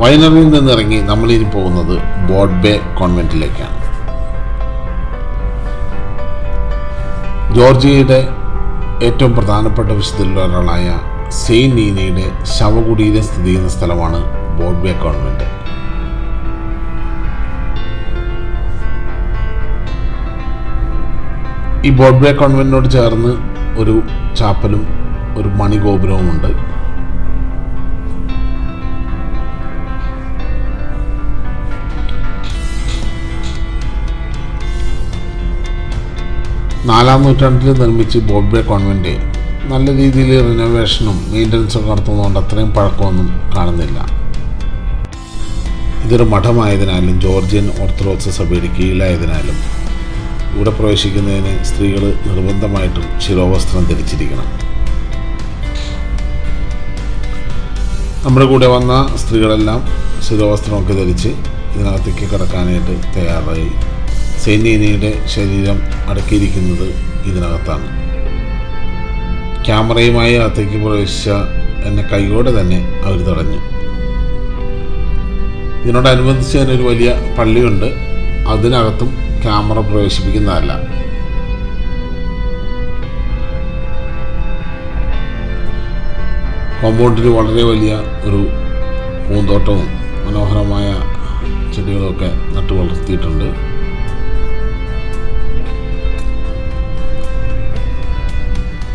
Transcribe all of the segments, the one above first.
വൈനറിയിൽ നിന്നിറങ്ങി നമ്മളിനി പോകുന്നത് ബോഡ്ബേ കോൺവെന്റിലേക്കാണ്. ജോർജിയയുടെ ഏറ്റവും പ്രധാനപ്പെട്ട വിശുദ്ധരിൽ ഒരാളായ സെയിൻ നീനയുടെ ശവകുടീരം സ്ഥിതി ചെയ്യുന്ന സ്ഥലമാണ് ബോഡ്ബേ കോൺവെന്റ്. ഈ ബോഡ്ബേ കോൺവെന്റിനോട് ചേർന്ന് ഒരു ചാപ്പലും ഒരു മണിഗോപുരവുമുണ്ട്. നാലാം നൂറ്റാണ്ടിൽ നിർമ്മിച്ച് ബോഡ്ബേ കോൺവെന്റ് നല്ല രീതിയിൽ റിനോവേഷനും മെയിന്റനൻസും നടത്തുന്നതുകൊണ്ട് അത്രയും പഴക്കമൊന്നും കാണുന്നില്ല. ഇതൊരു മഠമായതിനാലും ജോർജിയൻ ഓർത്തഡോക്സ് സഭയുടെ കീഴിലായതിനാലും ഇവിടെ പ്രവേശിക്കുന്നതിന് സ്ത്രീകൾ നിർബന്ധമായിട്ടും ശിരോവസ്ത്രം ധരിച്ചിരിക്കണം. നമ്മുടെ കൂടെ വന്ന സ്ത്രീകളെല്ലാം ശിരോവസ്ത്രമൊക്കെ ധരിച്ച് ഇതിനകത്തേക്ക് കിടക്കാനായിട്ട് തയ്യാറായി. സൈന്യനിയുടെ ശരീരം അടക്കിയിരിക്കുന്നത് ഇതിനകത്താണ്. ക്യാമറയുമായി അകത്തേക്ക് പ്രവേശിച്ച എന്നെ കൈയോടെ തന്നെ അവർ തടഞ്ഞു. ഇതിനോടനുബന്ധിച്ച് തന്നെ ഒരു വലിയ പള്ളിയുണ്ട്. അതിനകത്തും ക്യാമറ പ്രവേശിപ്പിക്കുന്നതല്ല. കോമ്പൗണ്ടിൽ വളരെ വലിയ ഒരു പൂന്തോട്ടവും മനോഹരമായ ചെടികളൊക്കെ നട്ടു വളർത്തിയിട്ടുണ്ട്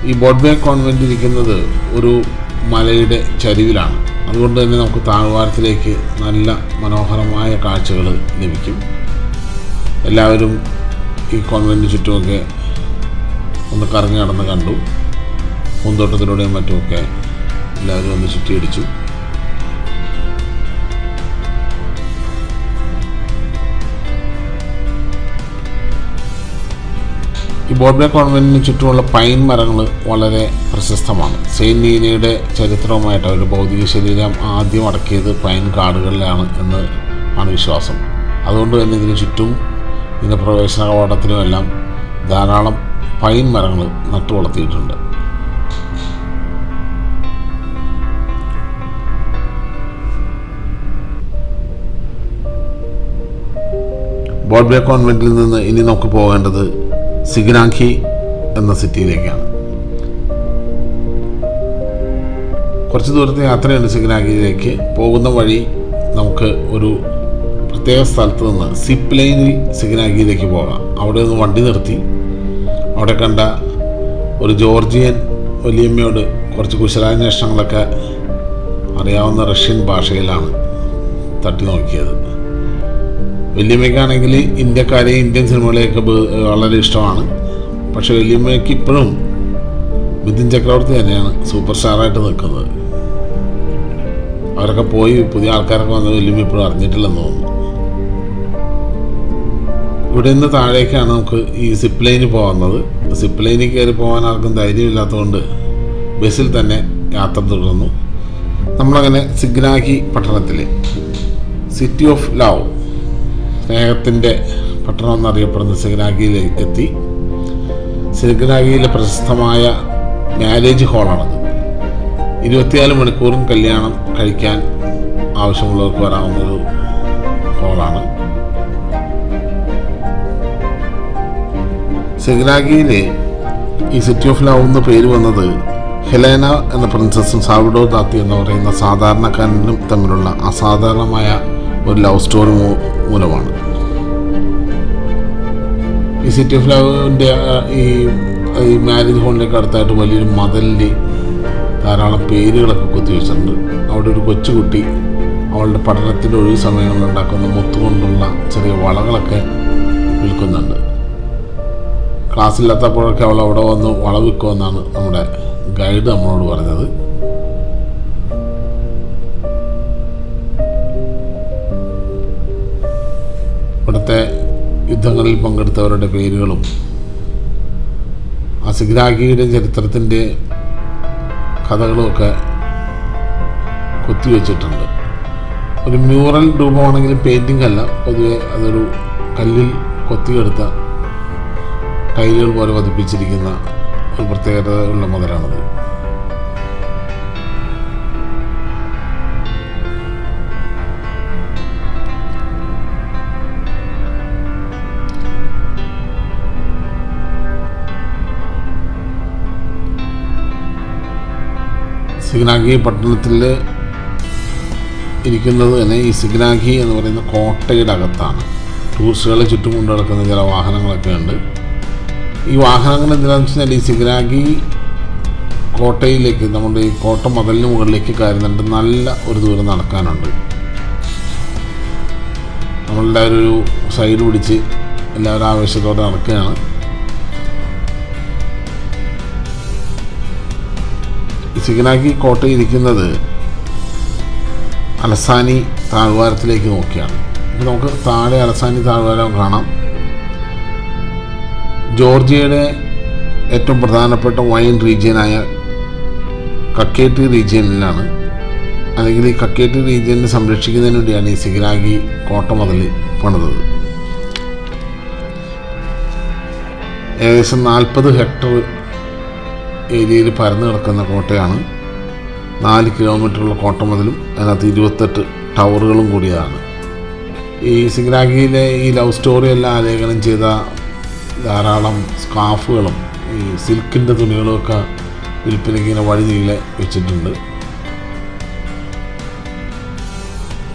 ഈ ബോഡ്വേ കോൺവെന്റ് ഇരിക്കുന്നത് ഒരു മലയുടെ ചരിവിലാണ്. അതുകൊണ്ട് തന്നെ നമുക്ക് താഴ്വാരത്തിലേക്ക് നല്ല മനോഹരമായ കാഴ്ചകൾ ലഭിക്കും. എല്ലാവരും ഈ കോൺവെന്റിന് ചുറ്റുമൊക്കെ ഒന്ന് കറങ്ങി നടന്ന് കണ്ടു. പൂന്തോട്ടത്തിലൂടെയും മറ്റുമൊക്കെ എല്ലാവരും ഒന്ന് ചുറ്റിയടിച്ചു. ഈ കോൺവെന്റിന് ചുറ്റുമുള്ള പൈൻ മരങ്ങൾ വളരെ പ്രശസ്തമാണ്. സെയിന്റ് നീനയുടെ ചരിത്രവുമായിട്ട് ഒരു ഭൗതിക ശരീരം ആദ്യം അടക്കിയത് പൈൻ കാടുകളിലാണ് എന്ന് ആണ് വിശ്വാസം. അതുകൊണ്ട് തന്നെ ഇതിന് ചുറ്റും ഇതിന്റെ പ്രവേശന കവാടത്തിനുമെല്ലാം ധാരാളം പൈൻ മരങ്ങൾ നട്ടു വളർത്തിയിട്ടുണ്ട്. ബോഡ്ബേ കോൺവെന്റിൽ നിന്ന് ഇനി നമുക്ക് പോകേണ്ടത് സിഗ്നാഖി എന്ന സിറ്റിയിലേക്കാണ്. കുറച്ച് ദൂരത്തെ യാത്രയുണ്ട് സിഗ്നാഖിയിലേക്ക്. പോകുന്ന വഴി നമുക്ക് ഒരു പ്രത്യേക സ്ഥലത്ത് നിന്ന് സിപ്പ് ലൈനിൽ സിഗ്നാഖിയിലേക്ക് പോകാം. അവിടെ നിന്ന് വണ്ടി നിർത്തി. അവിടെ കണ്ട ഒരു ജോർജിയൻ വലിയമ്മയോട് കുറച്ച് കുശലാന്വേഷണങ്ങളൊക്കെ അറിയാവുന്ന റഷ്യൻ ഭാഷയിലാണ് തട്ടി നോക്കിയത്. വല്യമ്മയ്ക്കാണെങ്കിൽ ഇന്ത്യക്കാരെയും ഇന്ത്യൻ സിനിമകളെയൊക്കെ വളരെ ഇഷ്ടമാണ്. പക്ഷെ വല്യമ്മയ്ക്ക് ഇപ്പോഴും മിഥുൻ ചക്രവർത്തി തന്നെയാണ് സൂപ്പർ സ്റ്റാറായിട്ട് നിൽക്കുന്നത്. അവരൊക്കെ പോയി പുതിയ ആൾക്കാരൊക്കെ വന്ന് വല്യമ്മ ഇപ്പോഴും അറിഞ്ഞിട്ടില്ലെന്ന് തോന്നുന്നു. ഇവിടെ നിന്ന് താഴേക്കാണ് നമുക്ക് ഈ സിപ്പ് ലൈനിൽ പോകുന്നത് സിപ്പ് ലൈനിൽ കയറി പോകാൻ ആർക്കും ധൈര്യമില്ലാത്തതുകൊണ്ട് ബസ്സിൽ തന്നെ യാത്ര തുടർന്നു നമ്മളങ്ങനെ സിഗ്നാഹി പട്ടണത്തിൽ സിറ്റി ഓഫ് ലവ് സ്നേഹത്തിന്റെ പട്ടണം എന്നറിയപ്പെടുന്ന സിഗ്നാഗിയിലേക്ക് എത്തി സിഗ്നാഗിയിലെ പ്രശസ്തമായ മാരേജ് ഹാളാണത്. ഇരുപത്തിനാല് മണിക്കൂറും കല്യാണം കഴിക്കാൻ ആവശ്യമുള്ളവർക്ക് വരാവുന്നൊരു ഹാളാണ്. സിഗ്നാഗിയിലെ ഈ സിറ്റി ഓഫ് ലവ് എന്ന പേര് വന്നത് ഹെലേന എന്ന പ്രിൻസസും സാവിഡോ ദാത്തി എന്ന് പറയുന്ന സാധാരണക്കാരനും തമ്മിലുള്ള അസാധാരണമായ ഒരു ലവ് സ്റ്റോറി മൂലമാണ്. ഈ സിറ്റി ഓഫ് ലവിന്റെ ഈ ഈ മാരേജ് ഹോളിലേക്ക് അടുത്തായിട്ട് വലിയൊരു മതലിന്റെ ധാരാളം പേരുകളൊക്കെ കുത്തിവെച്ചിട്ടുണ്ട് അവിടെ ഒരു കൊച്ചുകുട്ടി അവളുടെ പഠനത്തിന്റെ ഒഴിവ് സമയങ്ങളിൽ ഉണ്ടാക്കുന്ന മുത്തുകൊണ്ടുള്ള ചെറിയ വളകളൊക്കെ വിൽക്കുന്നുണ്ട്. ക്ലാസ്സില്ലാത്തപ്പോഴൊക്കെ അവൾ അവിടെ വന്ന് വള വിൽക്കുമെന്നാണ് നമ്മുടെ ഗൈഡ് നമ്മളോട് പറഞ്ഞത്. ഇവിടുത്തെ യുദ്ധങ്ങളിൽ പങ്കെടുത്തവരുടെ പേരുകളും ആ സിഗ്രാഗിയുടെ ചരിത്രത്തിന്റെ കഥകളുമൊക്കെ കൊത്തിവെച്ചിട്ടുണ്ട്. ഒരു മ്യൂറൽ രൂപമാണെങ്കിലും പെയിന്റിംഗ് അല്ല. പൊതുവെ അതൊരു കല്ലിൽ കൊത്തിയെടുത്ത ടൈലുകൾ പോലെ പതിപ്പിച്ചിരിക്കുന്ന ഒരു പ്രത്യേകതയുള്ള മുതലാണത്. സിഗ്നാഗി പട്ടണത്തിൽ ഇരിക്കുന്നത് തന്നെ ഈ സിഗ്നാഗി എന്ന് പറയുന്ന കോട്ടയുടെ അകത്താണ്. ടൂറിസ്റ്റുകളെ ചുറ്റും കൊണ്ടു നടക്കുന്ന ചില വാഹനങ്ങളൊക്കെ ഉണ്ട്. ഈ വാഹനങ്ങൾ എന്തിനാണെന്ന് വെച്ചാൽ ഈ സിഗ്നാഗി കോട്ടയിലേക്ക് നമ്മുടെ ഈ കോട്ട മതിലിന് മുകളിലേക്ക് കയറുന്നുണ്ട്. നല്ല ഒരു ദൂരം നടക്കാനുണ്ട്. നമ്മളെല്ലാവരും ഒരു സൈഡ് പിടിച്ച് എല്ലാവരും ആവേശത്തോടെ നടക്കുകയാണ്. ഈ കോട്ടയിരിക്കുന്നത് അലസാനി താഴ്വാരത്തിലേക്ക് നോക്കിയാണ്. നമുക്ക് താഴെ അലസാനി താഴ്വാരം കാണാം. ജോർജിയയുടെ ഏറ്റവും പ്രധാനപ്പെട്ട വൈൻ റീജിയനായ കക്കേട്ടി റീജിയനിലാണ്. അല്ലെങ്കിൽ ഈ കക്കേട്ടി റീജിയനെ സംരക്ഷിക്കുന്നതിന് വേണ്ടിയാണ് ഈ സിഗ്രാഗി കോട്ട മുതൽ പണിതത്. ഏകദേശം നാൽപ്പത് ഹെക്ടർ ഏരിയയിൽ പരന്നു കിടക്കുന്ന കോട്ടയാണ്. നാല് കിലോമീറ്ററുള്ള കോട്ട മുതലും അതിനകത്ത് ഇരുപത്തെട്ട് ടവറുകളും കൂടിയതാണ് ഈ സിഗ്രാഗിയിലെ ഈ ലവ് സ്റ്റോറി എല്ലാം ആലേഖനം ചെയ്ത ധാരാളം സ്കാഫുകളും ഈ സിൽക്കിന്റെ തുണികളുമൊക്കെ വിൽപ്പനയ്ക്ക് ഇങ്ങനെ വഴി നീളെ വെച്ചിട്ടുണ്ട്.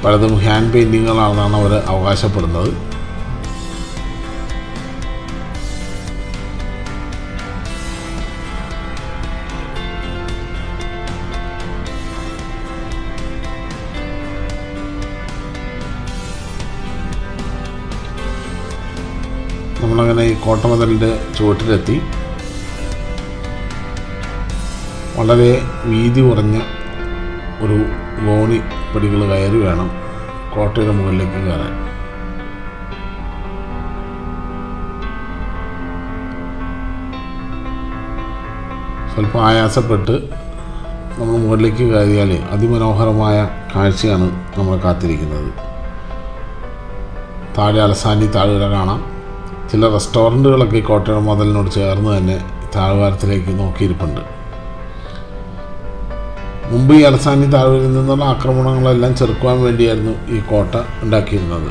പലതും ഹാൻഡ് പെയിന്റിങ്ങുകളാണെന്നാണ് അവർ അവകാശപ്പെടുന്നത്. ഈ കോട്ടമതലിന്റെ ചുവട്ടിലെത്തി. വളരെ വീതി കുറഞ്ഞ ഒരു ഗോണി പടികൾ കയറി വേണം കോട്ടയുടെ മുകളിലേക്ക് കയറാൻ. സ്വല്പം ആയാസപ്പെട്ട് നമ്മൾ മുകളിലേക്ക് കയറിയാൽ അതിമനോഹരമായ കാഴ്ചയാണ് നമ്മൾ കാത്തിരിക്കുന്നത്. താഴെ അലസാനി താഴ്വര കാണാം. ചില റെസ്റ്റോറന്റുകളൊക്കെ ഈ കോട്ടയുടെ മതിലിനോട് ചേർന്ന് തന്നെ താഴ്വാരത്തിലേക്ക് നോക്കിയിരിപ്പുണ്ട്. മുമ്പ് ഈ അലസാനി താഴ്വരയിൽ നിന്നുള്ള ആക്രമണങ്ങളെല്ലാം ചെറുക്കുവാൻ വേണ്ടിയായിരുന്നു ഈ കോട്ട ഉണ്ടാക്കിയിരുന്നത്.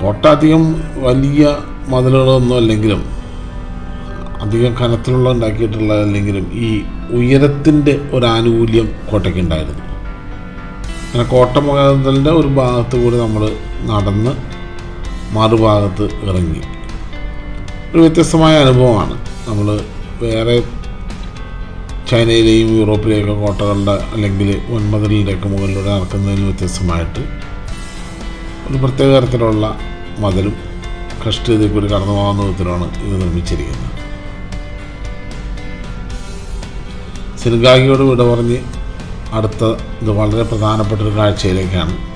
കോട്ട അധികം വലിയ മതിലുകളൊന്നും അല്ലെങ്കിലും അധികം കനത്തിലുള്ള ഉണ്ടാക്കിയിട്ടുള്ളതല്ലെങ്കിലും ഈ ഉയരത്തിന്റെ ഒരു ആനുകൂല്യം കോട്ടയ്ക്കുണ്ടായിരുന്നു അങ്ങനെ കോട്ട മതിലിന്റെ ഒരു ഭാഗത്ത് കൂടി നമ്മൾ നടന്ന് മറുഭാഗത്ത് ഇറങ്ങി. ഒരു വ്യത്യസ്തമായ അനുഭവമാണ്. നമ്മൾ വേറെ ചൈനയിലെയും യൂറോപ്പിലെയൊക്കെ കോട്ടകളുടെ അല്ലെങ്കിൽ വൻമതിലിന്റെയൊക്കെ മുകളിലൂടെ നടക്കുന്നതിന് വ്യത്യസ്തമായിട്ട് ഒരു പ്രത്യേക തരത്തിലുള്ള മതിലും കഷ്ടിയതയിൽ കൂടി കടന്നു പോകുന്ന വിധത്തിലാണ് ഇത് നിർമ്മിച്ചിരിക്കുന്നത്. സിൻഗാഗിയോട് വിട പറഞ്ഞ് അടുത്ത ഇത് വളരെ പ്രധാനപ്പെട്ട ഒരു കാഴ്ചയിലേക്കാണ്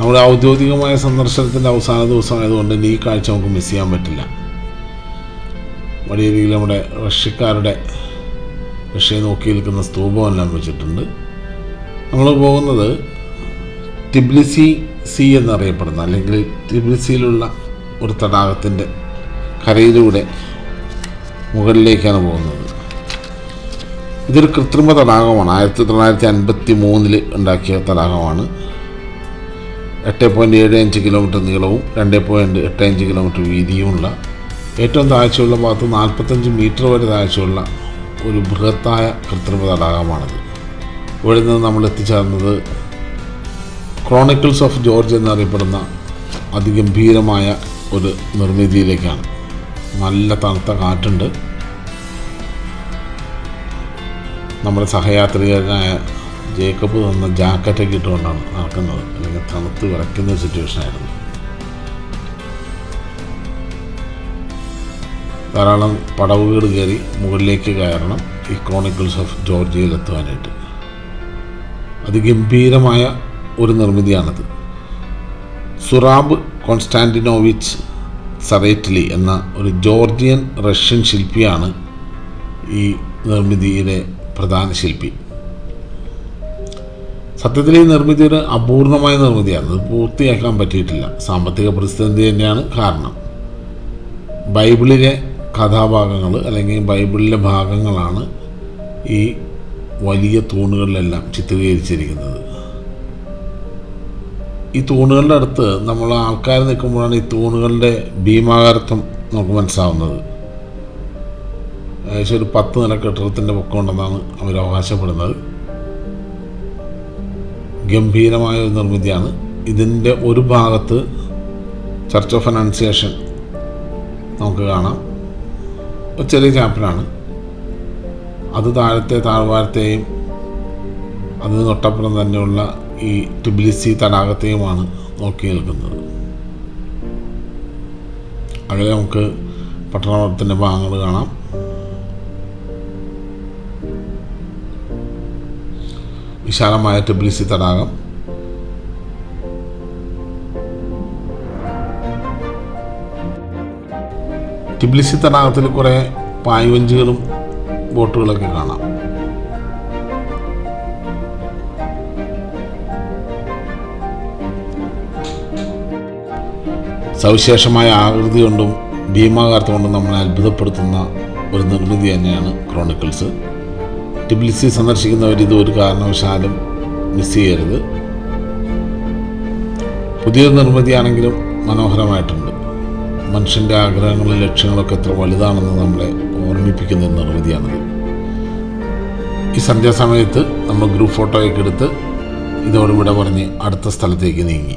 നമ്മുടെ ഔദ്യോഗികമായ സന്ദർശനത്തിന്റെ അവസാന ദിവസമായതുകൊണ്ട് ഈ കാഴ്ച നമുക്ക് മിസ് ചെയ്യാൻ പറ്റില്ല. വലിയ രീതിയിൽ നമ്മുടെ റഷ്യക്കാരുടെ റഷ്യയെ നോക്കി നിൽക്കുന്ന സ്തൂപമെല്ലാം വെച്ചിട്ടുണ്ട്. നമ്മൾ പോകുന്നത് ടിബ്ലിസി സി എന്നറിയപ്പെടുന്ന അല്ലെങ്കിൽ ടിബ്ലിസിയിലുള്ള ഒരു തടാകത്തിന്റെ കരയിലൂടെ മുകളിലേക്കാണ് പോകുന്നത്. ഇതൊരു കൃത്രിമ തടാകമാണ്. ആയിരത്തി തൊള്ളായിരത്തി അൻപത്തി മൂന്നിൽ ഉണ്ടാക്കിയ തടാകമാണ്. എട്ട് പോയിന്റ് ഏഴ് അഞ്ച് കിലോമീറ്റർ നീളവും രണ്ട് പോയിന്റ് എട്ട് അഞ്ച് കിലോമീറ്റർ വീതിയുമുള്ള ഏറ്റവും താഴ്ചയുള്ള ഭാഗത്ത് നാൽപ്പത്തഞ്ച് മീറ്റർ വരെ താഴ്ചയുള്ള ഒരു ബൃഹത്തായ കൃത്രിമ തടാകമാണിത്. ഇവിടെ നിന്ന് നമ്മൾ എത്തിച്ചേർന്നത് ക്രോണിക്കിൾസ് ഓഫ് ജോർജ് എന്നറിയപ്പെടുന്ന അതിഗംഭീരമായ ഒരു നിർമ്മിതിയിലേക്കാണ്. നല്ല തണുത്ത കാറ്റുണ്ട്. നമ്മുടെ സഹയാത്രികനായ ജേക്കബ് തന്ന ജാക്കറ്റൊക്കെ ഇട്ടുകൊണ്ടാണ് നടക്കുന്നത്. അല്ലെങ്കിൽ തണുത്ത് വിറയ്ക്കുന്ന സിറ്റുവേഷൻ ആയിരുന്നു. ധാരാളം പടവുകൾ കയറി മുകളിലേക്ക് കയറണം ഈ ക്രോണിക്കിൾസ് ഓഫ് ജോർജിയയിൽ എത്തുവാനായിട്ട്. അതിഗംഭീരമായ ഒരു നിർമ്മിതിയാണത്. സുറാബ് കോൺസ്റ്റാന്റിനോവിച്ച് സറേറ്റ്ലി എന്ന ഒരു ജോർജിയൻ റഷ്യൻ ശില്പിയാണ് ഈ നിർമ്മിതിയിലെ പ്രധാന ശില്പി. സത്യത്തിൽ ഈ നിർമ്മിതി ഒരു അപൂർണമായ നിർമ്മിതിയാണ്. അത് പൂർത്തിയാക്കാൻ പറ്റിയിട്ടില്ല. സാമ്പത്തിക പ്രതിസന്ധി തന്നെയാണ് കാരണം. ബൈബിളിലെ കഥാഭാഗങ്ങൾ അല്ലെങ്കിൽ ബൈബിളിലെ ഭാഗങ്ങളാണ് ഈ വലിയ തൂണുകളിലെല്ലാം ചിത്രീകരിച്ചിരിക്കുന്നത്. ഈ തൂണുകളുടെ അടുത്ത് നമ്മൾ ആൾക്കാർ നിൽക്കുമ്പോഴാണ് ഈ തൂണുകളുടെ ഭീമാകാരത്വം നമുക്ക് മനസ്സിലാവുന്നത്. ഏകദേശം ഒരു പത്ത് നില കെട്ടിടത്തിന്റെ പൊക്കമുണ്ടെന്നാണ് അവർ അവകാശപ്പെടുന്നത്. ഗംഭീരമായ ഒരു നിർമ്മിതിയാണ്. ഇതിന്റെ ഒരു ഭാഗത്ത് ചർച്ച് ഓഫ് അനൗൺസിയേഷൻ നമുക്ക് കാണാം. ഒരു ചെറിയ ചാപ്റ്ററാണ് അത് താഴത്തെ താഴ്വാരത്തെയും അതിന് തൊട്ടപ്പുറം തന്നെയുള്ള ഈ ടിബിലിസി തടാകത്തെയുമാണ് നോക്കി നിൽക്കുന്നത്. അകലെ നമുക്ക് പട്ടണത്തിന്റെ ഭാഗങ്ങൾ കാണാം. വിശാലമായ ടിബിലിസി തടാകം. ടിബിലിസി തടാകത്തിൽ കുറേ പായ്വഞ്ചികളും ബോട്ടുകളൊക്കെ കാണാം. സവിശേഷമായ ആകൃതി കൊണ്ടും ഭീമാകാരത്തുകൊണ്ടും നമ്മളെ അത്ഭുതപ്പെടുത്തുന്ന ഒരു നിർമ്മിതി തന്നെയാണ് ക്രോണിക്കിൾസ്. ടിബിലിസി സന്ദർശിക്കുന്നവർ ഇത് ഒരു കാരണവശാലും മിസ് ചെയ്യരുത്. പുതിയ നിർമ്മിതിയാണെങ്കിലും മനോഹരമായിട്ടുണ്ട്. മനുഷ്യന്റെ ആഗ്രഹങ്ങളും ലക്ഷ്യങ്ങളൊക്കെ എത്ര വലുതാണെന്ന് നമ്മളെ ഓർമ്മിപ്പിക്കുന്ന നിർമ്മിതിയാണിത്. ഈ സന്ധ്യാസമയത്ത് നമ്മൾ ഗ്രൂപ്പ് ഫോട്ടോയൊക്കെ എടുത്ത് ഇതോടുകൂടെ പറഞ്ഞ് അടുത്ത സ്ഥലത്തേക്ക് നീങ്ങി.